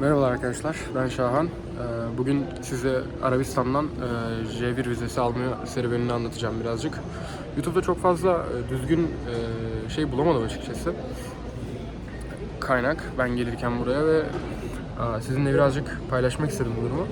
Merhabalar arkadaşlar, ben Şahan. Ee, Bugün size Arabistan'dan e, J1 vizesi alma serüvenini anlatacağım birazcık. YouTube'da çok fazla e, düzgün e, şey bulamadım açıkçası. Kaynak, ben gelirken buraya ve sizinle birazcık paylaşmak istedim bu durumu.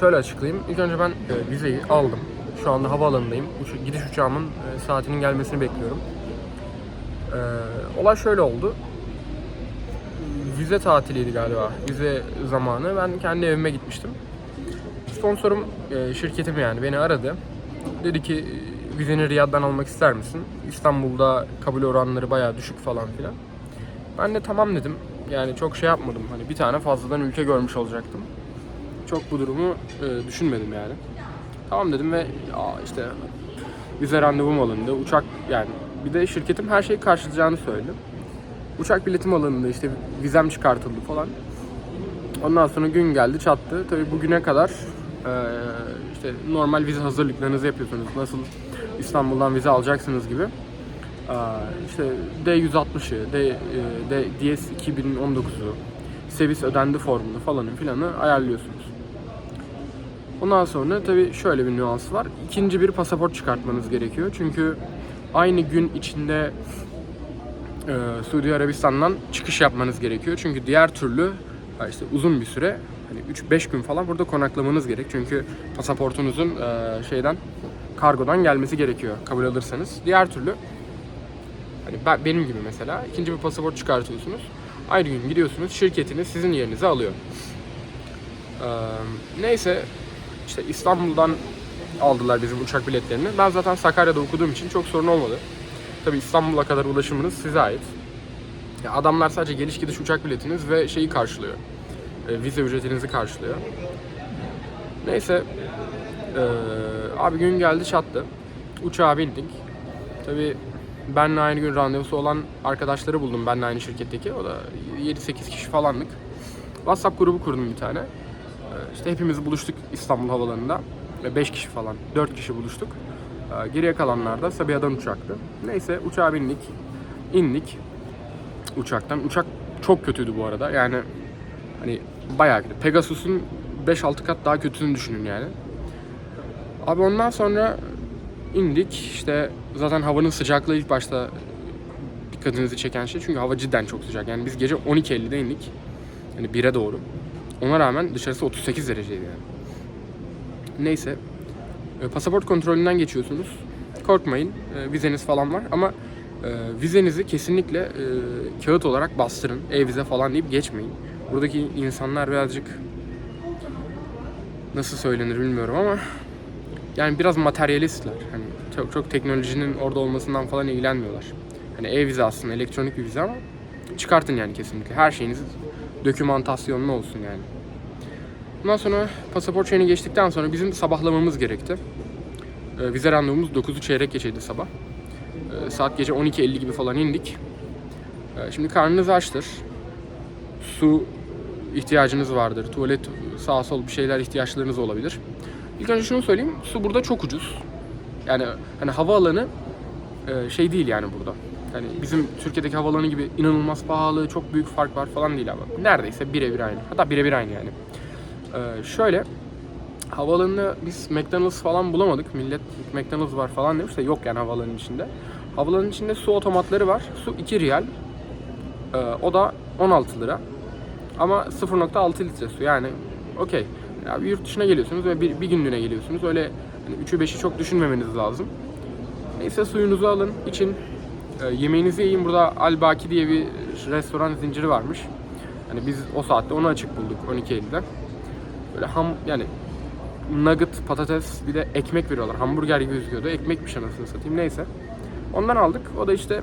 Şöyle açıklayayım. İlk önce ben vizeyi aldım. Şu anda havaalanındayım. Gidiş uçağımın saatinin gelmesini bekliyorum. Olay şöyle oldu vize tatiliydi galiba. Vize zamanı. Ben kendi evime gitmiştim. Sponsorum e, şirketim yani beni aradı. Dedi ki e, vizeni Riyad'dan almak ister misin? İstanbul'da kabul oranları bayağı düşük falan filan. Ben de tamam dedim. Yani çok şey yapmadım. Hani bir tane fazladan ülke görmüş olacaktım. Çok bu durumu e, düşünmedim yani. Tamam dedim ve işte vize randevum alındı. Uçak yani bir de şirketim her şeyi karşılayacağını söyledi. Uçak biletim alındı işte vizem çıkartıldı falan. Ondan sonra gün geldi çattı. Tabii bugüne kadar eee, işte normal vize hazırlıklarınızı yapıyorsunuz. Nasıl İstanbul'dan vize alacaksınız gibi. Eee, işte D160'ı, D, eee, D, DS 2019'u, Sevis ödendi formunu falanı filanı ayarlıyorsunuz. Ondan sonra tabii şöyle bir nüans var. İkinci bir pasaport çıkartmanız gerekiyor. Çünkü aynı gün içinde e, Suudi Arabistan'dan çıkış yapmanız gerekiyor. Çünkü diğer türlü işte uzun bir süre hani 3-5 gün falan burada konaklamanız gerek. Çünkü pasaportunuzun e, şeyden kargodan gelmesi gerekiyor kabul alırsanız. Diğer türlü hani ben, benim gibi mesela ikinci bir pasaport çıkartıyorsunuz. Aynı gün gidiyorsunuz şirketiniz sizin yerinize alıyor. E, neyse işte İstanbul'dan aldılar bizim uçak biletlerini. Ben zaten Sakarya'da okuduğum için çok sorun olmadı. Tabii İstanbul'a kadar ulaşımınız size ait. Ya adamlar sadece geliş gidiş uçak biletiniz ve şeyi karşılıyor. E, vize ücretinizi karşılıyor. Neyse. e, abi gün geldi çattı. Uçağa bindik. Tabii benle aynı gün randevusu olan arkadaşları buldum benle aynı şirketteki. O da 7-8 kişi falanlık. WhatsApp grubu kurdum bir tane. E, işte hepimiz buluştuk İstanbul havalarında. 5 kişi falan, 4 kişi buluştuk. Ee, Geriye kalanlar da Sabiha'dan uçaktı. Neyse uçağa bindik. indik uçaktan. Uçak çok kötüydü bu arada. Yani hani bayağı kötü. Pegasus'un 5-6 kat daha kötüsünü düşünün yani. Abi ondan sonra indik. İşte zaten havanın sıcaklığı ilk başta dikkatinizi çeken şey. Çünkü hava cidden çok sıcak. Yani biz gece 12.50'de indik. Yani 1'e doğru. Ona rağmen dışarısı 38 dereceydi yani. Neyse. E, pasaport kontrolünden geçiyorsunuz. Korkmayın. e, vizeniz falan var ama e, vizenizi kesinlikle kağıt olarak bastırın. E-vize falan deyip geçmeyin. Buradaki insanlar birazcık nasıl söylenir bilmiyorum ama yani biraz materyalistler. Hani çok çok teknolojinin orada olmasından falan ilgilenmiyorlar. Hani e-vize aslında elektronik bir vize ama çıkartın yani kesinlikle. Her şeyiniz dokümantasyonlu olsun yani. Ondan sonra pasaport şeyini geçtikten sonra bizim sabahlamamız gerekti. Ee, vize randevumuz 9'u çeyrek geçeydi sabah. Ee, saat gece 12.50 gibi falan indik. Ee, şimdi karnınız açtır. Su ihtiyacınız vardır. Tuvalet, sağ sol bir şeyler ihtiyaçlarınız olabilir. İlk önce şunu söyleyeyim. Su burada çok ucuz. Yani hani havaalanı e, şey değil yani burada. Hani bizim Türkiye'deki havaalanı gibi inanılmaz pahalı, çok büyük fark var falan değil ama. Neredeyse birebir aynı. Hatta birebir aynı yani. Ee, şöyle havaalanında biz McDonald's falan bulamadık. Millet McDonald's var falan demiş de yok yani havaalanının içinde. Havaalanının içinde su otomatları var. Su 2 riyal. Ee, o da 16 lira. Ama 0.6 litre su yani okey. Ya bir yurt dışına geliyorsunuz ve bir, bir günlüğüne geliyorsunuz. Öyle hani 3'ü 5'i çok düşünmemeniz lazım. Neyse suyunuzu alın, için. Ee, yemeğinizi yiyin. Burada Al Baki diye bir restoran zinciri varmış. Hani biz o saatte onu açık bulduk 12.50'de. Böyle ham yani nugget, patates bir de ekmek veriyorlar. Hamburger gibi gözüküyordu. Ekmekmiş anasını satayım neyse. Ondan aldık. O da işte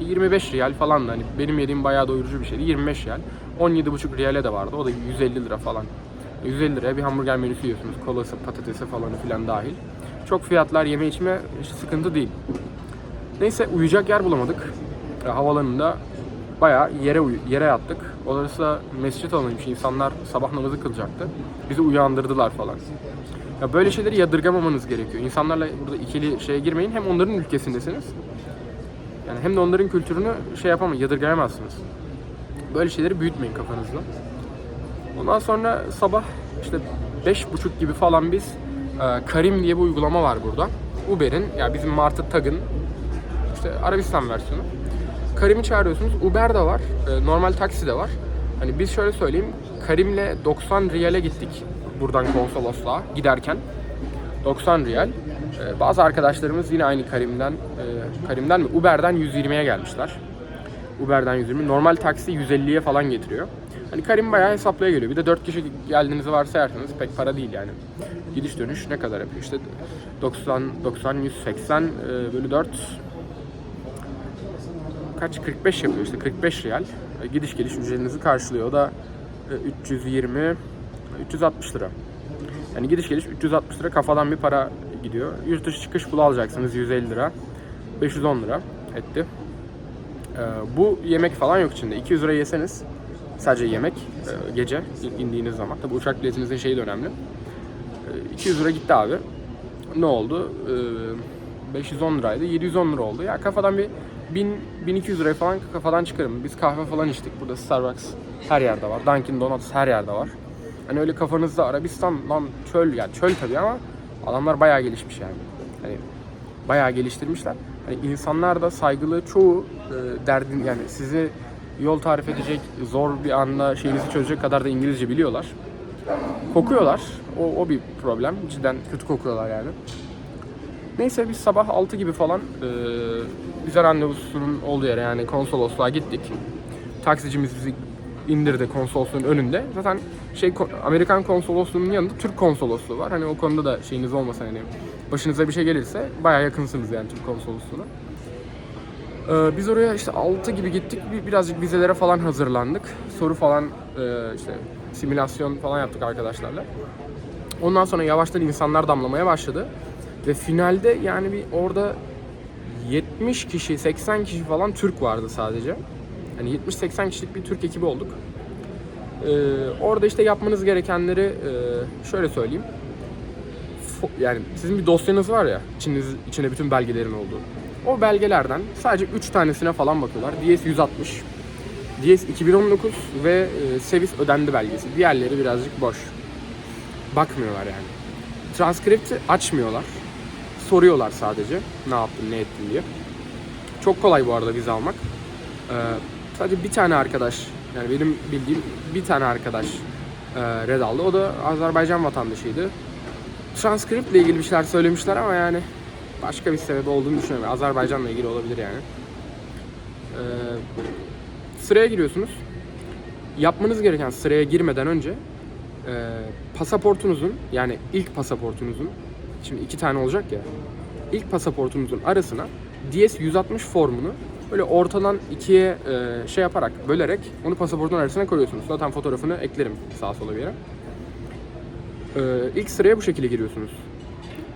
25 riyal falan da hani benim yediğim bayağı doyurucu bir şeydi. 25 riyal. 17,5 riyale de vardı. O da 150 lira falan. 150 liraya bir hamburger menüsü yiyorsunuz. Kolası, patatesi falanı filan dahil. Çok fiyatlar yeme içme sıkıntı değil. Neyse uyuyacak yer bulamadık. Havalanında bayağı yere yere yattık. Orası da mescit alanıymış. İnsanlar sabah namazı kılacaktı. Bizi uyandırdılar falan. Ya böyle şeyleri yadırgamamanız gerekiyor. İnsanlarla burada ikili şeye girmeyin. Hem onların ülkesindesiniz. Yani hem de onların kültürünü şey yapamam, yadırgayamazsınız. Böyle şeyleri büyütmeyin kafanızda. Ondan sonra sabah işte beş buçuk gibi falan biz e, Karim diye bir uygulama var burada. Uber'in ya bizim Martı Tag'ın işte Arabistan versiyonu. Karim'i çağırıyorsunuz. Uber de var. e, normal taksi de var. Hani biz şöyle söyleyeyim. Karim'le 90 riyale gittik buradan konsolosluğa giderken. 90 riyal. E, bazı arkadaşlarımız yine aynı Karim'den e, Karim'den mi? Uber'den 120'ye gelmişler. Uber'den 120. Normal taksi 150'ye falan getiriyor. Hani Karim bayağı hesaplaya geliyor. Bir de 4 kişi geldiğinizi varsayarsanız pek para değil yani. Gidiş dönüş ne kadar yapıyor? İşte 90, 90, 180 e, bölü 4 kaç 45 yapıyor işte 45 riyal. E, Gidiş geliş ücretinizi karşılıyor. O da e, 320 360 lira. Yani gidiş geliş 360 lira kafadan bir para gidiyor. Yurt dışı çıkış pulu alacaksınız 150 lira. 510 lira etti. Ee, bu yemek falan yok içinde. 200 lira yeseniz sadece yemek e, gece indiğiniz zaman. Tabi uçak biletinizin şeyi de önemli. Ee, 200 lira gitti abi. Ne oldu? Ee, 510 liraydı. 710 lira oldu. Ya kafadan bir 1000 1200 liraya falan kafadan çıkarım. Biz kahve falan içtik. Burada Starbucks her yerde var. Dunkin Donuts her yerde var. Hani öyle kafanızda Arabistan lan çöl yani çöl tabii ama adamlar bayağı gelişmiş yani. Hani bayağı geliştirmişler. Hani insanlar da saygılı çoğu e, derdin yani sizi yol tarif edecek zor bir anda şeyinizi çözecek kadar da İngilizce biliyorlar. Kokuyorlar. O, o bir problem. Cidden kötü kokuyorlar yani. Neyse biz sabah 6 gibi falan e, bize randevusunun olduğu yere yani konsolosluğa gittik. Taksicimiz bizi indirdi konsolosluğun önünde. Zaten şey Amerikan konsolosluğunun yanında Türk konsolosluğu var. Hani o konuda da şeyiniz olmasa hani başınıza bir şey gelirse bayağı yakınsınız yani Türk konsolosluğuna. Ee, biz oraya işte 6 gibi gittik. Bir, birazcık vizelere falan hazırlandık. Soru falan e, işte simülasyon falan yaptık arkadaşlarla. Ondan sonra yavaştan insanlar damlamaya başladı. Ve finalde yani bir orada 70 kişi, 80 kişi falan Türk vardı sadece. Hani 70-80 kişilik bir Türk ekibi olduk. Ee, orada işte yapmanız gerekenleri e, şöyle söyleyeyim. Fo- yani sizin bir dosyanız var ya, içiniz, içine bütün belgelerin olduğu. O belgelerden sadece 3 tanesine falan bakıyorlar. DS 160, DS 2019 ve e, Sevis ödendi belgesi. Diğerleri birazcık boş. Bakmıyorlar yani. Transkripti açmıyorlar. Soruyorlar sadece ne yaptın, ne ettin diye. Çok kolay bu arada vize almak. Ee, sadece bir tane arkadaş, yani benim bildiğim bir tane arkadaş e, red aldı. O da Azerbaycan vatandaşıydı. Transkriptle ilgili bir şeyler söylemişler ama yani başka bir sebebi olduğunu düşünüyorum. Azerbaycan'la ilgili olabilir yani. Ee, sıraya giriyorsunuz. Yapmanız gereken sıraya girmeden önce e, pasaportunuzun yani ilk pasaportunuzun şimdi iki tane olacak ya ilk pasaportunuzun arasına DS 160 formunu böyle ortadan ikiye e, şey yaparak bölerek onu pasaportun arasına koyuyorsunuz. Zaten fotoğrafını eklerim sağa sola bir yere. E, ilk sıraya bu şekilde giriyorsunuz.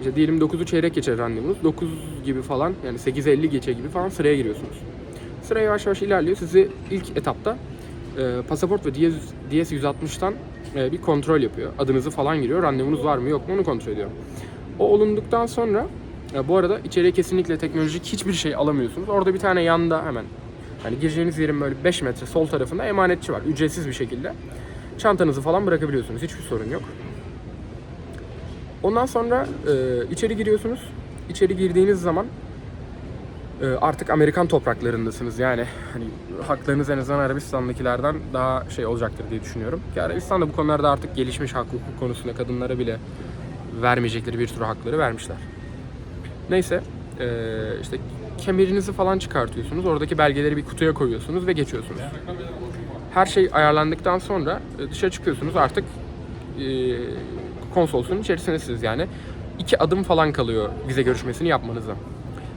İşte diyelim 9'u çeyrek geçe randevunuz. 9 gibi falan yani 8.50 geçe gibi falan sıraya giriyorsunuz. Sıra yavaş yavaş ilerliyor. Sizi ilk etapta e, pasaport ve DS, DS 160'tan e, bir kontrol yapıyor. Adınızı falan giriyor. Randevunuz var mı yok mu onu kontrol ediyor. O olunduktan sonra e, bu arada içeriye kesinlikle teknolojik hiçbir şey alamıyorsunuz. Orada bir tane yanda hemen hani gireceğiniz yerin böyle 5 metre sol tarafında emanetçi var. Ücretsiz bir şekilde. Çantanızı falan bırakabiliyorsunuz. Hiçbir sorun yok. Ondan sonra e, içeri giriyorsunuz. İçeri girdiğiniz zaman e, artık Amerikan topraklarındasınız. Yani hani haklarınız en azından Arabistan'dakilerden daha şey olacaktır diye düşünüyorum. Ki Arabistan da bu konularda artık gelişmiş hak hukuk konusunda kadınlara bile vermeyecekleri bir sürü hakları vermişler. Neyse e, işte kemerinizi falan çıkartıyorsunuz. Oradaki belgeleri bir kutuya koyuyorsunuz ve geçiyorsunuz. Her şey ayarlandıktan sonra e, dışarı çıkıyorsunuz artık e, konsolosluğun içerisindesiniz yani. iki adım falan kalıyor vize görüşmesini yapmanıza.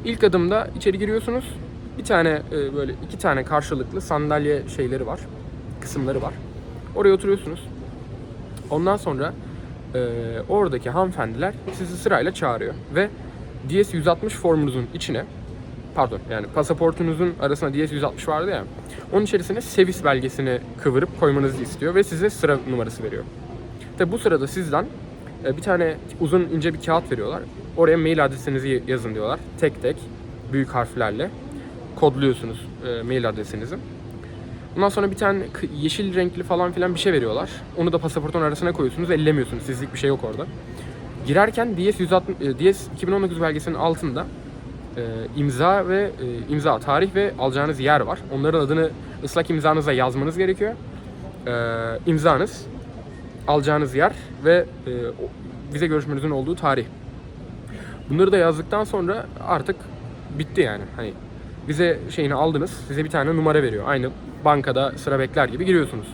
İlk adımda içeri giriyorsunuz. Bir tane e, böyle iki tane karşılıklı sandalye şeyleri var. Kısımları var. Oraya oturuyorsunuz. Ondan sonra e, oradaki hanımefendiler sizi sırayla çağırıyor ve DS 160 formunuzun içine pardon yani pasaportunuzun arasına DS 160 vardı ya onun içerisine Sevis belgesini kıvırıp koymanızı istiyor ve size sıra numarası veriyor. Tabi bu sırada sizden e, bir tane uzun ince bir kağıt veriyorlar. Oraya mail adresinizi yazın diyorlar. Tek tek büyük harflerle kodluyorsunuz e, mail adresinizi. Ondan sonra bir tane yeşil renkli falan filan bir şey veriyorlar. Onu da pasaportun arasına koyuyorsunuz. Ellemiyorsunuz. Sizlik bir şey yok orada. Girerken DS 160 e, DS 2019 belgesinin altında e, imza ve e, imza tarih ve alacağınız yer var. Onların adını ıslak imzanıza yazmanız gerekiyor. E, imzanız, alacağınız yer ve e, vize görüşmenizin olduğu tarih. Bunları da yazdıktan sonra artık bitti yani. Hani vize şeyini aldınız. Size bir tane numara veriyor. Aynı bankada sıra bekler gibi giriyorsunuz.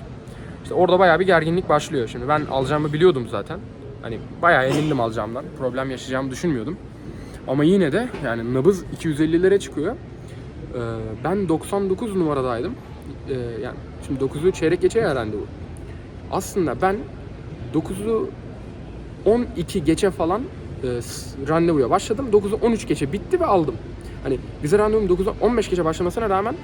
İşte orada bayağı bir gerginlik başlıyor. Şimdi ben alacağımı biliyordum zaten. Hani bayağı emindim alacağımdan. Problem yaşayacağımı düşünmüyordum. Ama yine de yani nabız 250'lere çıkıyor. Ee, ben 99 numaradaydım. Ee, yani şimdi 9'u çeyrek geçe ya randevu. Aslında ben 9'u 12 geçe falan e, randevuya başladım. 9'u 13 geçe bitti ve aldım. Hani vize randevum 9'u 15 geçe başlamasına rağmen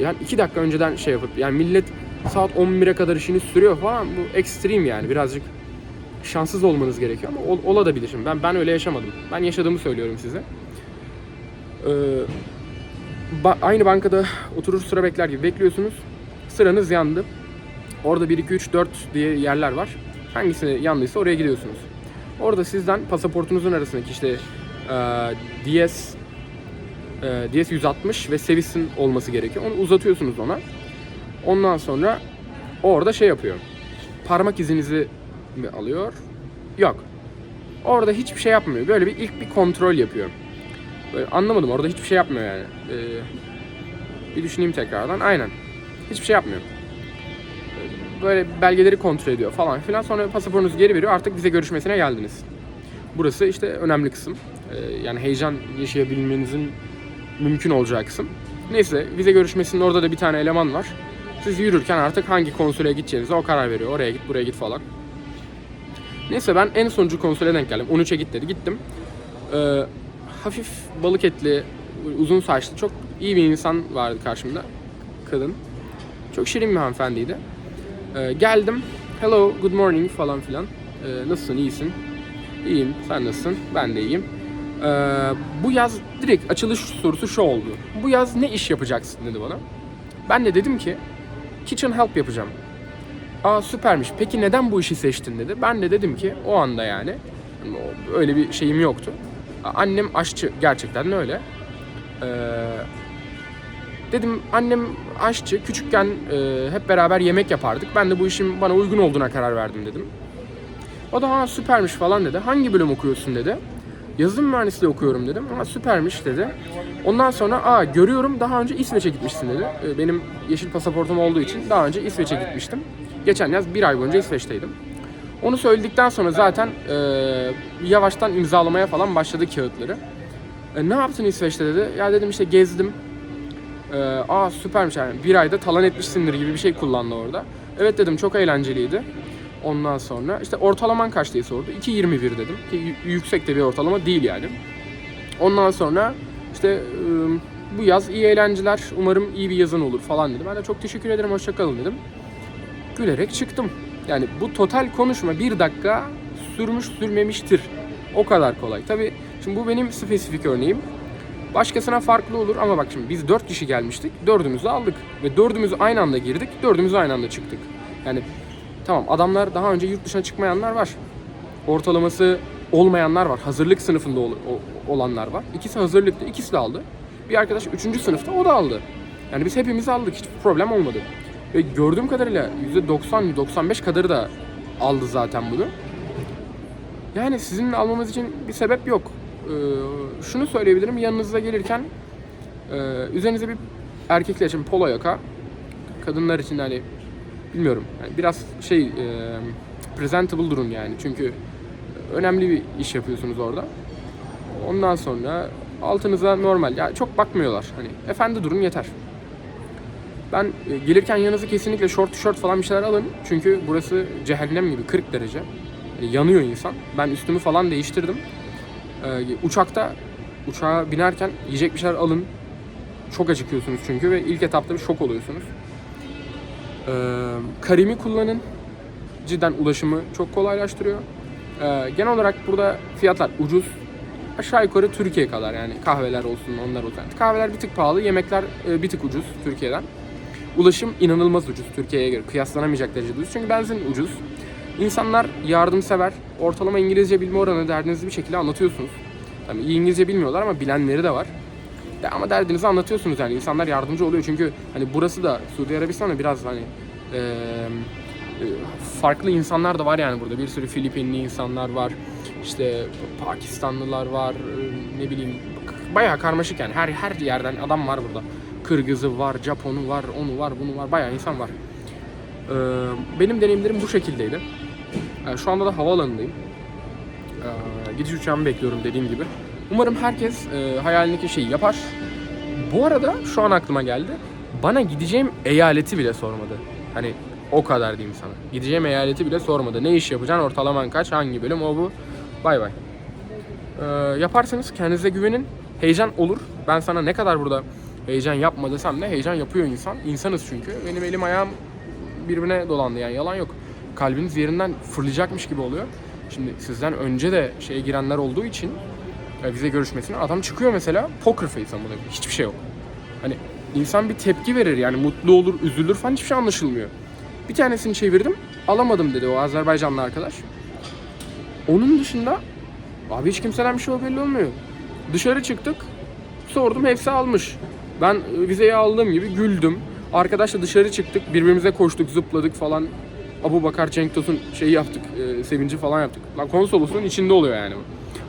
yani 2 dakika önceden şey yapıp yani millet saat 11'e kadar işini sürüyor falan bu ekstrem yani birazcık şanssız olmanız gerekiyor ama ol, olabilir şimdi. Ben ben öyle yaşamadım. Ben yaşadığımı söylüyorum size. Ee, ba- aynı bankada oturur sıra bekler gibi bekliyorsunuz. Sıranız yandı. Orada 1 2 3 4 diye yerler var. Hangisi yandıysa oraya gidiyorsunuz. Orada sizden pasaportunuzun arasındaki işte e, DS e, DS 160 ve Sevis'in olması gerekiyor. Onu uzatıyorsunuz ona. Ondan sonra orada şey yapıyor. Parmak izinizi mi alıyor? Yok. Orada hiçbir şey yapmıyor. Böyle bir ilk bir kontrol yapıyor. Böyle anlamadım orada hiçbir şey yapmıyor yani. Ee, bir düşüneyim tekrardan. Aynen. Hiçbir şey yapmıyor. Böyle belgeleri kontrol ediyor falan filan. Sonra pasaportunuzu geri veriyor. Artık vize görüşmesine geldiniz. Burası işte önemli kısım. Ee, yani heyecan yaşayabilmenizin mümkün olacağı. Neyse vize görüşmesinin orada da bir tane eleman var. Siz yürürken artık hangi konsüle gideceğinize o karar veriyor. Oraya git buraya git falan. Neyse ben en sonuncu konsüle denk geldim. 13'e git dedi. Gittim. Ee, hafif balık etli, uzun saçlı, çok iyi bir insan vardı karşımda. Kadın. Çok şirin bir hanımefendiydi. Ee, geldim. Hello, good morning falan filan. Ee, nasılsın, iyisin? İyiyim, sen nasılsın? Ben de iyiyim. Ee, bu yaz direkt açılış sorusu şu oldu. Bu yaz ne iş yapacaksın dedi bana. Ben de dedim ki kitchen help yapacağım. Aa süpermiş. Peki neden bu işi seçtin dedi. Ben de dedim ki o anda yani o- öyle bir şeyim yoktu. Annem aşçı gerçekten öyle. Ee, dedim annem aşçı. Küçükken e, hep beraber yemek yapardık. Ben de bu işin bana uygun olduğuna karar verdim dedim. O da ha süpermiş falan dedi. Hangi bölüm okuyorsun dedi. Yazılım mühendisliği okuyorum dedim. Ama süpermiş dedi. Ondan sonra aa görüyorum daha önce İsveç'e gitmişsin dedi. Ee, Benim yeşil pasaportum olduğu için daha önce İsveç'e gitmiştim. Geçen yaz bir ay boyunca İsveç'teydim. Onu söyledikten sonra zaten e, yavaştan imzalamaya falan başladı kağıtları. E, ne yaptın İsveç'te dedi. Ya dedim işte gezdim. E, aa süpermiş yani bir ayda talan etmişsindir gibi bir şey kullandı orada. Evet dedim çok eğlenceliydi. Ondan sonra işte ortalaman kaç diye sordu. 2.21 dedim. Ki yüksek de bir ortalama değil yani. Ondan sonra işte bu yaz iyi eğlenceler. Umarım iyi bir yazın olur falan dedi. Ben de çok teşekkür ederim. Hoşçakalın dedim. Gülerek çıktım. Yani bu total konuşma bir dakika sürmüş sürmemiştir. O kadar kolay. Tabi şimdi bu benim spesifik örneğim. Başkasına farklı olur ama bak şimdi biz dört kişi gelmiştik. Dördümüzü aldık. Ve dördümüz aynı anda girdik. Dördümüz aynı anda çıktık. Yani tamam adamlar daha önce yurt dışına çıkmayanlar var. Ortalaması olmayanlar var. Hazırlık sınıfında ol- olanlar var. İkisi hazırlıkta, ikisi de aldı. Bir arkadaş üçüncü sınıfta o da aldı. Yani biz hepimiz aldık. Hiçbir problem olmadı. Ve gördüğüm kadarıyla %90-95 kadarı da aldı zaten bunu. Yani sizin almamız için bir sebep yok. Ee, şunu söyleyebilirim. Yanınıza gelirken e, üzerinize bir erkekler için polo yaka, kadınlar için hani bilmiyorum. Yani biraz şey e, presentable durun yani. Çünkü önemli bir iş yapıyorsunuz orada. Ondan sonra altınıza normal. Ya çok bakmıyorlar. Hani efendi durun yeter. Ben e, gelirken yanınıza kesinlikle short tişört falan bir şeyler alın. Çünkü burası cehennem gibi 40 derece. Yani yanıyor insan. Ben üstümü falan değiştirdim. Ee, uçakta uçağa binerken yiyecek bir şeyler alın. Çok acıkıyorsunuz çünkü ve ilk etapta bir şok oluyorsunuz. Ee, Karim'i kullanın. Cidden ulaşımı çok kolaylaştırıyor. Ee, genel olarak burada fiyatlar ucuz. Aşağı yukarı Türkiye kadar yani kahveler olsun onlar olsun. Kahveler bir tık pahalı, yemekler e, bir tık ucuz Türkiye'den. Ulaşım inanılmaz ucuz Türkiye'ye göre. Kıyaslanamayacak derecede ucuz. Çünkü benzin ucuz. İnsanlar yardımsever. Ortalama İngilizce bilme oranı derdinizi bir şekilde anlatıyorsunuz. Tabii iyi İngilizce bilmiyorlar ama bilenleri de var. Ya ama derdinizi anlatıyorsunuz yani. İnsanlar yardımcı oluyor. Çünkü hani burası da Suudi Arabistan'da biraz hani e, farklı insanlar da var yani burada. Bir sürü Filipinli insanlar var işte Pakistanlılar var ne bileyim bayağı karmaşık yani. Her her yerden adam var burada. Kırgızı var Japonu var onu var bunu var bayağı insan var. Eee, benim deneyimlerim bu şekildeydi. Yani şu anda da havaalanındayım. Gidiş uçağımı bekliyorum dediğim gibi umarım herkes e, hayalindeki şeyi yapar bu arada şu an aklıma geldi. Bana gideceğim eyaleti bile sormadı. Hani o kadar diyeyim sana. Gideceğim eyaleti bile sormadı. Ne iş yapacaksın? Ortalaman kaç? Hangi bölüm? O bu. Bay bay. Ee, yaparsanız kendinize güvenin. Heyecan olur. Ben sana ne kadar burada heyecan yapma desem de heyecan yapıyor insan. İnsanız çünkü. Benim elim ayağım birbirine dolandı yani yalan yok. Kalbiniz yerinden fırlayacakmış gibi oluyor. Şimdi sizden önce de şeye girenler olduğu için e, vize görüşmesine adam çıkıyor mesela poker face amına hiçbir şey yok. Hani insan bir tepki verir yani mutlu olur, üzülür falan hiçbir şey anlaşılmıyor. Bir tanesini çevirdim, alamadım dedi o Azerbaycanlı arkadaş. Onun dışında abi hiç kimseden bir şey belli olmuyor. Dışarı çıktık, sordum hepsi almış. Ben e, vizeyi aldığım gibi güldüm. Arkadaşla dışarı çıktık, birbirimize koştuk, zıpladık falan. Abu Bakar Cenk Tosun şeyi yaptık, e, sevinci falan yaptık. Lan konsolosluğun içinde oluyor yani.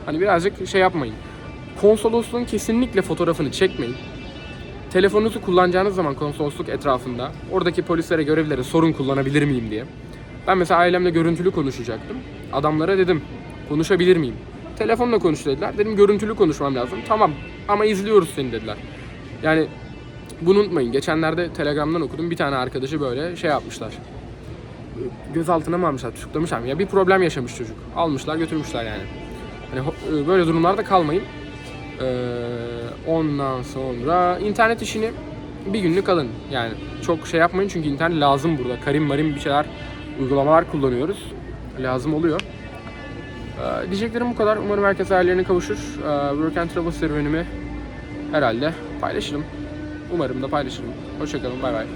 Hani birazcık şey yapmayın. Konsolosluğun kesinlikle fotoğrafını çekmeyin. Telefonunuzu kullanacağınız zaman konsolosluk etrafında oradaki polislere, görevlilere sorun kullanabilir miyim diye. Ben mesela ailemle görüntülü konuşacaktım. Adamlara dedim konuşabilir miyim? Telefonla konuş dediler. Dedim görüntülü konuşmam lazım. Tamam ama izliyoruz seni dediler. Yani bunu unutmayın. Geçenlerde Telegram'dan okudum. Bir tane arkadaşı böyle şey yapmışlar. Gözaltına mı almışlar, tutuklamışlar mı? Ya bir problem yaşamış çocuk. Almışlar götürmüşler yani. Hani e, böyle durumlarda kalmayın. Ee, ondan sonra internet işini bir günlük alın. Yani çok şey yapmayın çünkü internet lazım burada. Karim marim bir şeyler, uygulamalar kullanıyoruz. Lazım oluyor. Ee, diyeceklerim bu kadar. Umarım herkes hayallerine kavuşur. Ee, Work and Travel serüvenimi herhalde paylaşırım. Umarım da paylaşırım. Hoşçakalın. Bay bay.